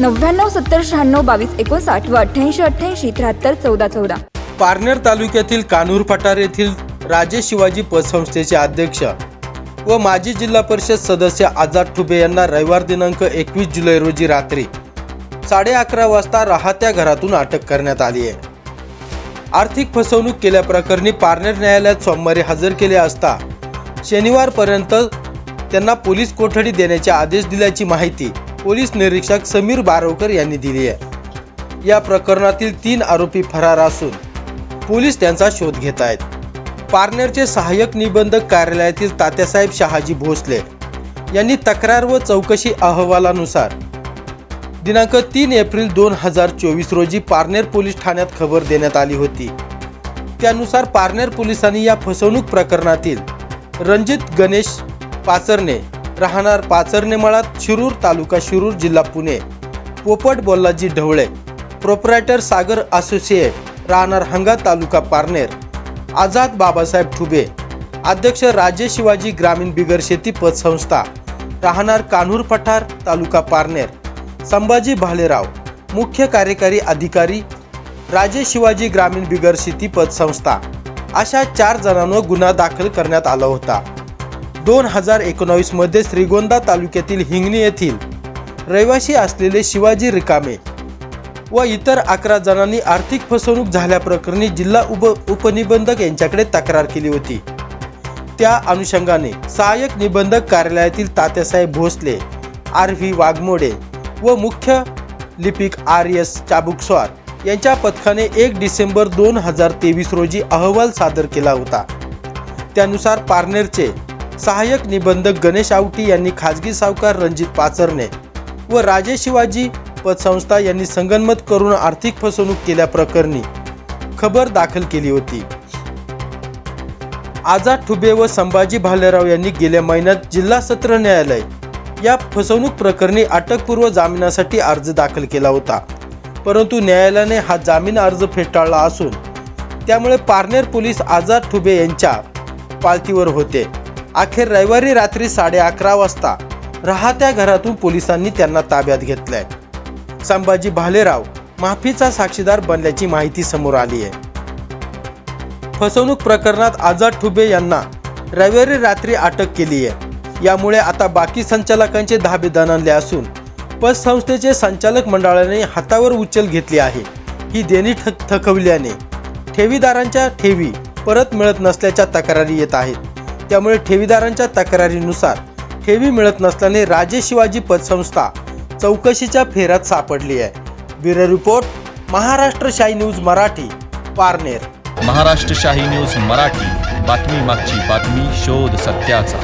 नव्याण्णव सत्तर शहाण्णव बावीस एकोणसाठ व अठ्ठ्याऐंशी अठ्ठ्याऐंशी त्र्याहत्तर चौदा चौदा. पारनेर तालुक्यातील कानूर पठार येथील राजे शिवाजी पतसंस्थेचे अध्यक्ष व माजी जिल्हा परिषद सदस्य आझाद ठुबे यांना रविवार दिनांक एकवीस जुलै रोजी रात्री साडे अकरा वाजता राहत्या घरातून अटक करण्यात आली आहे. आर्थिक फसवणूक केल्याप्रकरणी पारनेर न्यायालयात सोमवारी हजर केले असता शनिवारपर्यंत त्यांना पोलीस कोठडी देण्याचे आदेश दिल्याची माहिती पोलीस निरीक्षक समीर बारवकर यांनी दिली आहे. या प्रकरणातील तीन आरोपी फरार असून पोलीस त्यांचा शोध घेत आहेत. पारनेरचे सहाय्यक निबंधक कार्यालयातील तात्यासाहेब शहाजी भोसले यांनी तक्रार व चौकशी अहवालानुसार दिनांक तीन एप्रिल दोन हजार चोवीस रोजी पारनेर पोलीस ठाण्यात खबर देण्यात आली होती. त्यानुसार पारनेर पोलिसांनी या फसवणूक प्रकरणातील रणजित गणेश पाचरणे राहणार पाचरणे मळात शिरूर तालुका शिरूर जिल्हा पुणे. पोपट बोल्लाजी ढवळे प्रोपरायटर सागर असोसिएट राहणार हंगा तालुका पारनेर. आझाद बाबासाहेब ठुबे अध्यक्ष राजे शिवाजी ग्रामीण बिगर शेती पतसंस्था राहणार कान्हूर पठार तालुका पारनेर. संभाजी भालेराव मुख्य कार्यकारी अधिकारी राजे शिवाजी ग्रामीण बिगर शेती पतसंस्था अशा चार जणांवर गुन्हा दाखल करण्यात आला होता. दोन हजार एकोणावीसमध्ये श्रीगोंदा तालुक्यातील हिंगणी येथील रहिवासी असलेले शिवाजी रिकामे व इतर अकरा जणांनी आर्थिक फसवणूक झाल्याप्रकरणी जिल्हा उप उपनिबंधक यांच्याकडे तक्रार केली होती. त्या अनुषंगाने सहाय्यक निबंधक कार्यालयातील तात्यासाहेब भोसले आर व्ही वाघमोडे व मुख्य लिपिक आर एस चाबुकस्वार यांच्या पथकाने एक डिसेंबर दोन हजार तेवीस रोजी अहवाल सादर केला होता. त्यानुसार पारनेरचे सहाय्यक निबंधक गणेश आवटी यांनी खाजगी सावकार रणजित पाचरणे व राजे शिवाजी पतसंस्था यांनी संगनमत करून आर्थिक फसवणूक केल्याप्रकरणी खबर दाखल केली होती. आझाद ठुबे व संभाजी भालेराव यांनी गेल्या महिन्यात जिल्हा सत्र न्यायालय या फसवणूक प्रकरणी अटकपूर्व जामिनासाठी अर्ज दाखल केला होता. परंतु न्यायालयाने हा जामीन अर्ज फेटाळला असून त्यामुळे पारनेर पोलीस आझाद ठुबे यांच्या पालथीवर होते. अखेर रविवारी रात्री साडे अकरा वाजता राहत्या घरातून पोलिसांनी त्यांना ताब्यात घेतलंय. संभाजी भालेराव माफीचा साक्षीदार बनल्याची माहिती समोर आली आहे. फसवणूक प्रकरणात आझाद ठुबे यांना रविवारी रात्री अटक केली आहे. यामुळे आता बाकी संचालकांचे धाबे दणाणले असून पतसंस्थेचे संचालक मंडळाने हातावर उचल घेतली आहे. ही देणी थक थकवल्याने ठेवीदारांच्या ठेवी परत मिळत नसल्याच्या तक्रारी येत आहेत. त्यामुळे ठेवीदारांच्या तक्रारीनुसार ठेवी मिळत नसल्याने राजे शिवाजी पतसंस्था चौकशीच्या फेऱ्यात सापडली आहे. ब्युरो रिपोर्ट महाराष्ट्र शाही न्यूज मराठी पारनेर. महाराष्ट्र शाही न्यूज मराठी बातमी मागची बातमी शोध सत्याचा.